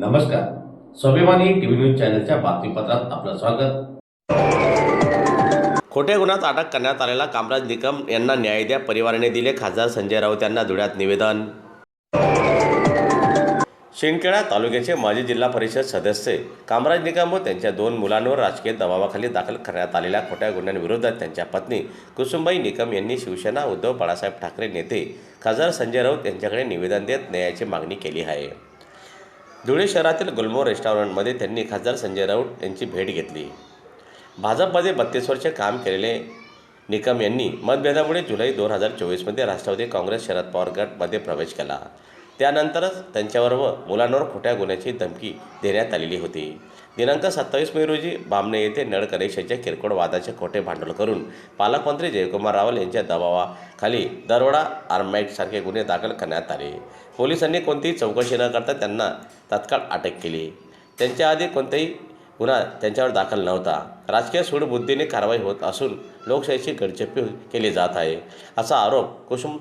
नमस्कार. स्वाभिमानी TV news चॅनलच्या बातमीपत्रात आपलं स्वागत. खोट्या गुन्ह्यात अटक करण्यात आलेला कामराज निकम यांना न्याय द्या परिवाराने दिले खासदार संजय राऊत यांना धुळ्यात निवेदन. शिंदखेडा तालुक्याचे माजी जिल्हा परिषद सदस्य कामराज निकम व त्यांच्या दोन मुलांवर राजकीय दबावाखाली दाखल करण्यात आलेल्या खोट्या गुन्ह्यांविरोधात त्यांच्या पत्नी कुसुमबाई निकम यांनी शिवसेना उद्धव बाळासाहेब ठाकरे नेते खासदार संजय राऊत यांच्याकडे निवेदन देत न्यायाची मागणी केली आहे. धुळे शहरातील गुलमोर रेस्टॉरंटमध्ये त्यांनी खासदार संजय राऊत यांची भेट घेतली. भाजपमध्ये बत्तीस वर्षे काम केलेले निकम यांनी मतभेदामुळे जुलै दोन हजार चोवीसमध्ये राष्ट्रवादी काँग्रेस शरद पवार गटमध्ये प्रवेश केला. त्यानंतरच त्यांच्यावर व मुलांवर खोट्या गुन्ह्याची धमकी देण्यात आलेली होती. दिनांक सत्तावीस मे रोजी बामणे येथे नळ कनेक्शनच्या किरकोळ वादाचे खोटे भांडवल करून पालकमंत्री जयकुमार रावल यांच्या दबावाखाली दरोडा आर्माईटसारखे गुन्हे दाखल करण्यात आले. पोलिसांनी कोणतीही चौकशी न करता त्यांना तात्काळ अटक केली. त्यांच्या आधी कोणताही गुन्हा त्यांच्यावर दाखल नव्हता. राजकीय सूडबुद्धीने कारवाई होत असून लोकशाहीची गडचप्पी केली जात आहे असा आरोप कुसुम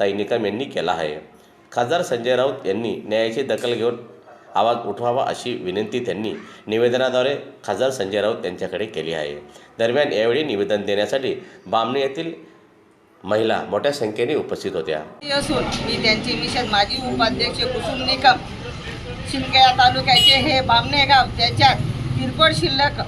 तैनिकम यांनी केला आहे. खासदार संजय राऊत यांनी न्यायाची दखल घेऊन आवाज उठवावा अशी विनंती त्यांनी निवेदनाद्वारे खासदार संजय राऊत यांच्याकडे केली आहे. दरम्यान यावेळी निवेदन देण्यासाठी बामणी येथील महिला मोठ्या संख्येने उपस्थित होत्या. असून मी त्यांची मिशन माजी उपाध्यक्ष कुसुम निकम शिंदखेडा तालुक्याचे हे बामणे गाव त्याच्यात किरकोळ शिल्लक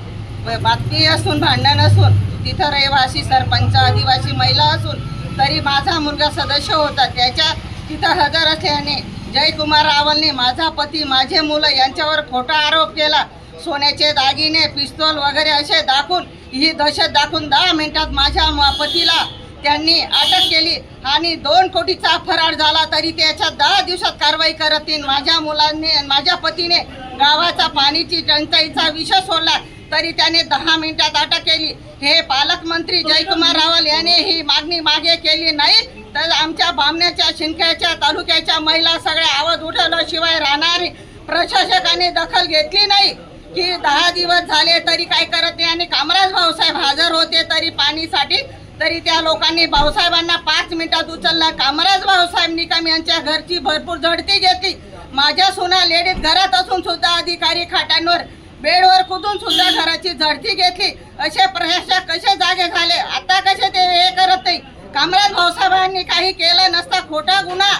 बातमी असून भांडण असून तिथं रहिवासी सरपंच आदिवासी महिला असून तरी माझा मुलगा सदस्य होता. त्याच्या तिथं हजर असल्याने जयकुमार रावलने माझा पती माझे मुलं यांच्यावर खोटा आरोप केला. सोन्याचे दागिने पिस्तोल वगैरे असे दाखवून ही दहशत दाखवून दहा मिनिटात माझ्या पतीला त्यांनी अटक केली आणि दोन कोटीचा फरार झाला तरी त्याच्यात दहा दिवसात कारवाई करत माझ्या मुलांनी माझ्या पतीने गावाचा पाणीची टंचाईचा विषय सोडला तरी त्याने दहा मिनिटात अटक केली. हे पालकमंत्री जयकुमार रावल यांनी ही मागणी मागे केली नाही तर आमच्या बामण्याच्या शिंदख्याच्या तालुक्याच्या महिला सगळ्या आवाज उठवल्याशिवाय राहणारी प्रशासकाने दखल घेतली नाही. की दहा दिवस झाले तरी काय करत नाही आणि कामराज भाऊसाहेब हजर होते तरी पाणीसाठी तरी त्या लोकांनी भाऊसाहेबांना पाच मिनिटात उचलला. कामराज भाऊसाहेब निकम यांच्या घरची भरपूर झडती घेतली. माझ्या सुना लेडीज घरात असून सुद्धा अधिकारी खाटांवर बेडवर कुदून सुद्धा घराची झडती घेतली. असे प्रशासक कसे जागे झाले? आता कसे ते हे करत नाही? कामराज भाऊसाहेबांनी काही केलं नसता खोटा गुन्हा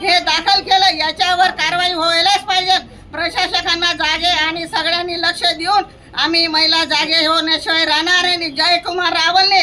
हे दाखल केलं याच्यावर कारवाई व्हायलाच पाहिजे. प्रशासकांना जागे आणि सगळ्यांनी लक्ष देऊन आम्ही महिला जागे होण्याशिवाय राहणार आहे जयकुमार रावलने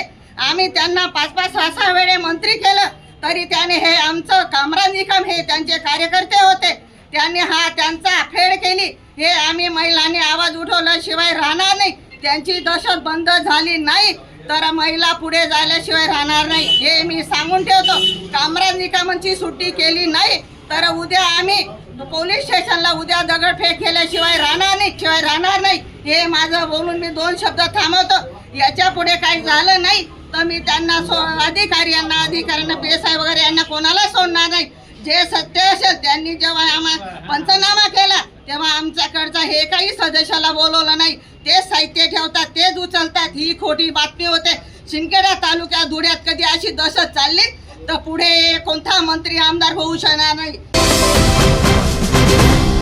आम्ही त्यांना पाच पाच सहा सहा वेळे मंत्री केलं तरी त्याने हे आमचं कामराज निकम हे त्यांचे कार्यकर्ते होते. त्यांनी हा त्यांचा फेड केली. हे आम्ही महिलांनी आवाज उठवल्याशिवाय राहणार नाही. त्यांची दहशत बंद झाली नाही. तर महिला पुढे जायल्याशिवाय राहणार नाही. हे मी सांगून ठेवतो. कामराज निकमांची सुट्टी केली नाही. तर उद्या आम्ही पोलीस स्टेशनला उद्या दगडफेक केल्याशिवाय राहणार नाही. शिवाय राहणार नाही. हे माझं बोलून मी दोन शब्द थांबवतो. याच्यापुढे काही झालं नाही. तर मी त्यांना सो अधिकारी यांना अधिकाऱ्यांना पी एस आय वगैरे यांना कोणाला सोडणार नाही? जे सत्य असेल त्यांनी जेव्हा आम्हा पंचनामा केला तेव्हा आमच्याकडचा हे काही सदस्याला बोलवलं नाही. तेच साहित्य ठेवतात तेच उचलतात. ही खोटी बातमी होते. शिंदखेडा तालुक्यात धुळ्यात कधी अशी दहशत चालली? तर पुढे कोणता मंत्री आमदार होऊ शकणार नाही?